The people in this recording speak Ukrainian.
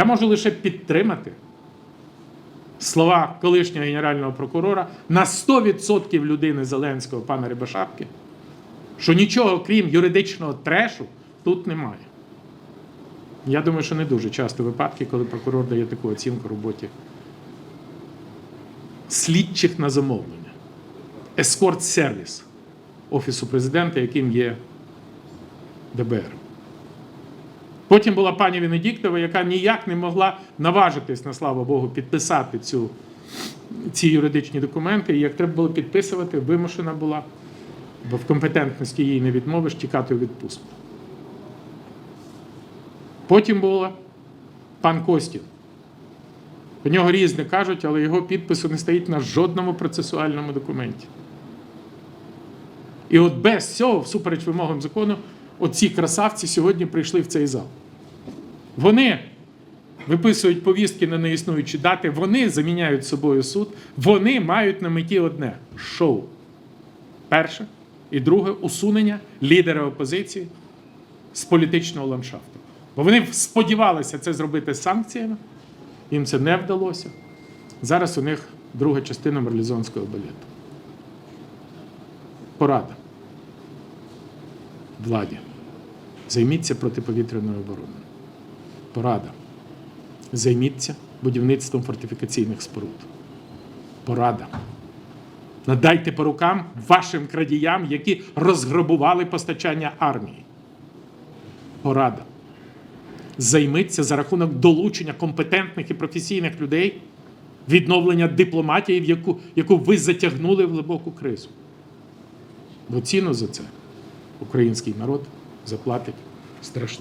Я можу лише підтримати слова колишнього генерального прокурора на 100% людини Зеленського, пана Рибашапки, що нічого крім юридичного трешу тут немає. Я думаю, що не дуже часто випадки, коли прокурор дає таку оцінку роботі слідчих на замовлення. Ескорт сервіс Офісу президента, яким є ДБР. Потім була пані Венедіктова, яка ніяк не могла наважитись, на слава Богу, підписати цю, ці юридичні документи. І як треба було підписувати, вимушена була, бо в компетентності їй не відмовиш тікати у відпустку. Потім була пан Костін. Про нього різне кажуть, але його підпису не стоїть на жодному процесуальному документі. І от без цього, всупереч вимогам закону, оці красавці сьогодні прийшли в цей зал. Вони виписують повістки на неіснуючі дати, вони заміняють собою суд, вони мають на меті одне шоу. Перше. І друге усунення лідера опозиції з політичного ландшафту. Бо вони сподівалися це зробити санкціями, їм це не вдалося. Зараз у них друга частина марлізонського балету. Порада. Владі. Займіться протиповітряною обороною. Порада. Займіться будівництвом фортифікаційних споруд. Порада. Надайте по рукам вашим крадіям, які розграбували постачання армії. Порада. Займіться за рахунок долучення компетентних і професійних людей відновлення дипломатії, в яку, яку ви затягнули в глибоку кризу. Бо ціну за це український народ заплатить страшно.